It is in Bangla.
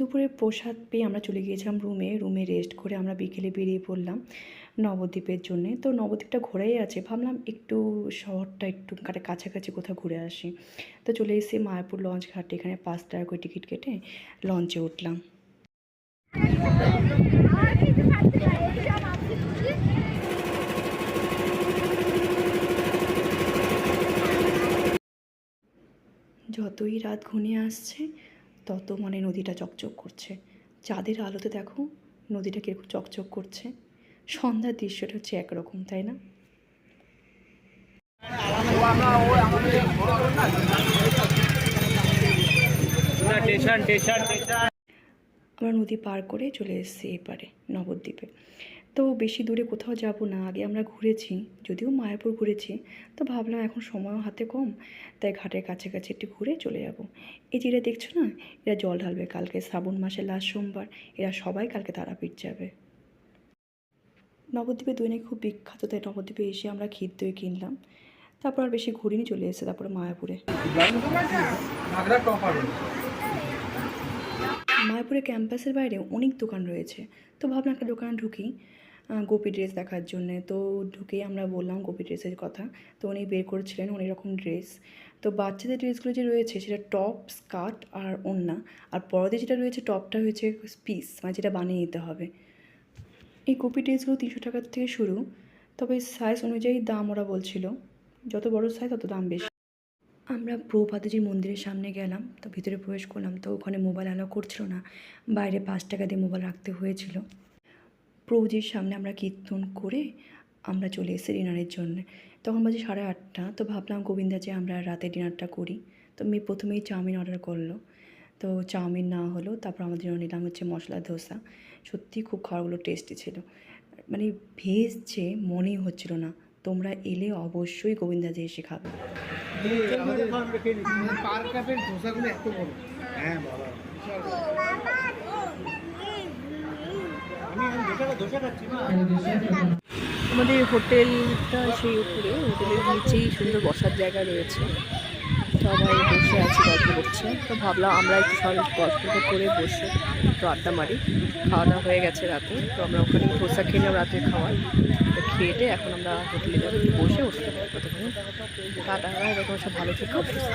দুপুরে প্রসাদ পেয়ে আমরা চলে গিয়েছিলাম রুমে রুমে রেস্ট করে আমরা বিকেলে বেরিয়ে পড়লাম নবদ্বীপের জন্যে। তো নবদ্বীপটা ঘোরাই আছে। ভাবলাম একটু শহরটা একটু কাটা কাছাকাছি কোথাও ঘুরে আসি। তো চলে এসেছি মায়াপুর লঞ্চ ঘাটে এখানে পাঁচ টাকা করে টিকিট কেটে লঞ্চে উঠলাম। যতই রাত ঘনিয়ে আসছে তত মানে নদীটা চকচক করছে। চাঁদের আলোতে দেখো নদীটা কীরকম চকচক করছে। সন্ধ্যার দৃশ্যটা হচ্ছে একরকম, তাই না? আমরা নদী পার করে চলে এসেছি এপারে, নবদ্বীপে। তো বেশি দূরে কোথাও যাব না। আগে আমরা ঘুরেছি, যদিও মায়াপুর ঘুরেছি, তো ভাবলাম এখন সময়ও হাতে কম, তাই ঘাটের কাছাকাছি একটু ঘুরে চলে যাব। এই যে এরা দেখছ না, এরা জল ঢালবে কালকে, শ্রাবণ মাসের লাস্ট সোমবার, এরা সবাই কালকে তারাপীঠ যাবে। নবদ্বীপে দই নাকি খুব বিখ্যাত, তাই নবদ্বীপে এসে আমরা ক্ষীর দই কিনলাম। তারপর আর বেশি ঘুরিনি, চলে এসে তারপরে মায়াপুরে। মায়াপুরে ক্যাম্পাসের বাইরে অনেক দোকান রয়েছে। তো ভাবলাম একটা দোকানে ঢুকি গোপী ড্রেস দেখার জন্যে। তো ঢুকেই আমরা বললাম গোপী ড্রেসের কথা। তো উনি বের করেছিলেন অনেক রকম ড্রেস। তো বাচ্চাদের ড্রেসগুলো যে রয়েছে সেটা টপ, স্কার্ট আর ওড়না আর বড়দের যেটা রয়েছে টপটা হয়েছে পিস মানে যেটা বানিয়ে নিতে হবে। এই গোপী ড্রেসগুলো তিনশো টাকা থেকে শুরু। তবে সাইজ অনুযায়ী দাম ওরা বলছিল। যত বড় সাইজ তত দাম বেশি। প্রভুপাদজির মন্দিরের সামনে গেলাম, তো ভিতরে প্রবেশ করলাম, তো ওখানে মোবাইল অ্যালাউ করছিল না। বাইরে পাঁচ টাকা দিয়ে মোবাইল রাখতে হয়েছিল। প্রভুজির সামনে আমরা কীর্তন করে আমরা চলে এসেছি ডিনারের জন্য। তখন বাজে সাড়ে আটটা, তো ভাবলাম গোবিন্দা যে আমরা রাতে ডিনারটা করি। তো মেয়ে প্রথমেই চাউমিন অর্ডার করল। তো চাউমিন না হলো, তারপর আমাদের জন্য নিলাম হচ্ছে মশলা ধোসা। সত্যি খুব খাবারগুলো টেস্টি ছিল। মানে ভেজ যে মনেই হচ্ছিল না। তোমরা এলে অবশ্যই গোবিন্দাজি এসে খাবে। পার কাপের ধোসাগুলো এত বড়। হ্যাঁ বাবা। না আমাদের হোটেলটা সেই উপরে। হোটেলের নিচেই সুন্দর বসার জায়গা রয়েছে। সবাই বসে গল্প করছে। তো ভাবলাম আমরা একটু সবাই গল্প করে বসে তো আড্ডা মারি। খাওয়া দাওয়া হয়ে গেছে রাতে, তো আমরা ওখানে ধোসা খেলাম রাতে খাওয়াই তো খেয়ে এখন আমরা হোটেলে যাব বসে বসে কতক্ষণ টাটা এরকম সব ভালো থেকে, সুস্থ